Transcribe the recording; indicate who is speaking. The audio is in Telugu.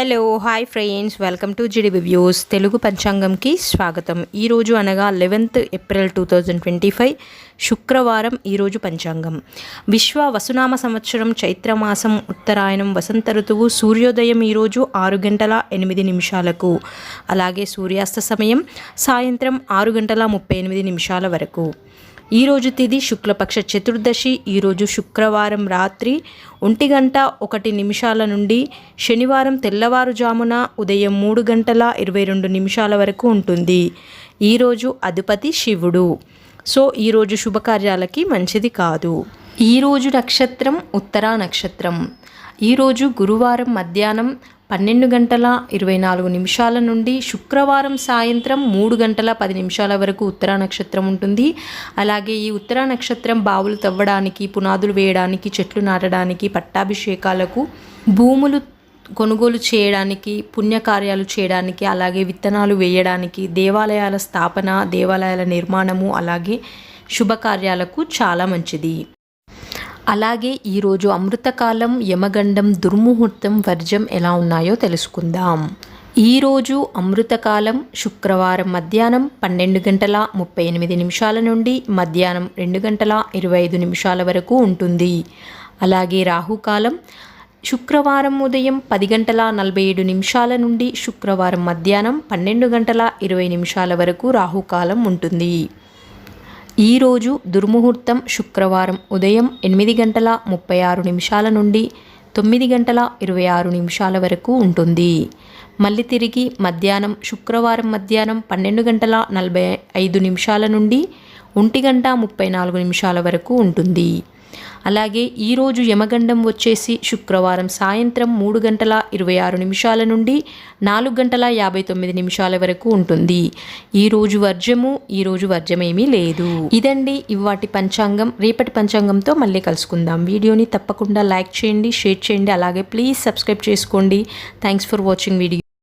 Speaker 1: Hello hi friends. Welcome to GD views. Telugu పంచాంగంకి స్వాగతం. ఈరోజు అనగా eleventh April two thousand twenty five శుక్రవారం ఈరోజు పంచాంగం. విశ్వ వసునామ సంవత్సరం చైత్రమాసం ఉత్తరాయణం వసంత ఋతువు సూర్యోదయం ఈరోజు ఆరు గంటల ఎనిమిది నిమిషాలకు. అలాగే సూర్యాస్త సమయం సాయంత్రం ఆరు గంటల ముప్పై ఎనిమిది నిమిషాల వరకు. ఈరోజు తిది శుక్లపక్ష చతుర్దశి ఈరోజు శుక్రవారం రాత్రి ఒంటి గంట ఒకటి నిమిషాల నుండి శనివారం తెల్లవారుజామున ఉదయం మూడు గంటల ఇరవై రెండు నిమిషాల వరకు ఉంటుంది. ఈరోజు అధిపతి శివుడు. సో ఈరోజు శుభకార్యాలకి మంచిది కాదు. ఈరోజు నక్షత్రం ఉత్తరా నక్షత్రం. ఈరోజు గురువారం మధ్యాహ్నం పన్నెండు గంటల ఇరవై నాలుగు నిమిషాల నుండి శుక్రవారం సాయంత్రం మూడు గంటల పది నిమిషాల వరకు ఉత్తరా నక్షత్రం ఉంటుంది. అలాగే ఈ ఉత్తరా నక్షత్రం బావులు తవ్వడానికి పునాదులు వేయడానికి చెట్లు నాటడానికి పట్టాభిషేకాలకు భూములు కొనుగోలు చేయడానికి పుణ్యకార్యాలు చేయడానికి అలాగే విత్తనాలు వేయడానికి దేవాలయాల స్థాపన దేవాలయాల నిర్మాణము అలాగే శుభకార్యాలకు చాలా మంచిది. అలాగే ఈరోజు అమృతకాలం యమగండం దుర్ముహూర్తం వర్జం ఎలా ఉన్నాయో తెలుసుకుందాం. ఈరోజు అమృతకాలం శుక్రవారం మధ్యాహ్నం పన్నెండు గంటల ముప్పై ఎనిమిది నిమిషాల నుండి మధ్యాహ్నం రెండు గంటల ఇరవై ఐదు నిమిషాల వరకు ఉంటుంది. అలాగే రాహుకాలం శుక్రవారం ఉదయం పది గంటల నలభై ఏడు నిమిషాల నుండి శుక్రవారం మధ్యాహ్నం పన్నెండు గంటల ఇరవై నిమిషాల వరకు రాహుకాలం ఉంటుంది. ఈరోజు దుర్ముహూర్తం శుక్రవారం ఉదయం ఎనిమిది గంటల ముప్పై ఆరు నిమిషాల నుండి తొమ్మిది గంటల ఇరవై ఆరు నిమిషాల వరకు ఉంటుంది. మళ్ళీ తిరిగి మధ్యాహ్నం శుక్రవారం మధ్యాహ్నం పన్నెండు గంటల నలభై ఐదు నిమిషాల నుండి ఒంటి గంట ముప్పై నాలుగు నిమిషాల వరకు ఉంటుంది. అలాగే ఈరోజు యమగండం వచ్చేసి శుక్రవారం సాయంత్రం మూడు గంటల ఇరవై ఆరు నిమిషాల నుండి నాలుగు గంటల యాభై తొమ్మిది నిమిషాల వరకు ఉంటుంది. ఈరోజు వర్జము ఈరోజు వర్జమేమీ లేదు. ఇదండి ఇవాటి పంచాంగం. రేపటి పంచాంగంతో మళ్ళీ కలుసుకుందాం. వీడియోని తప్పకుండా లైక్ చేయండి షేర్ చేయండి. అలాగే ప్లీజ్ సబ్స్క్రైబ్ చేసుకోండి. Thanks for watching video.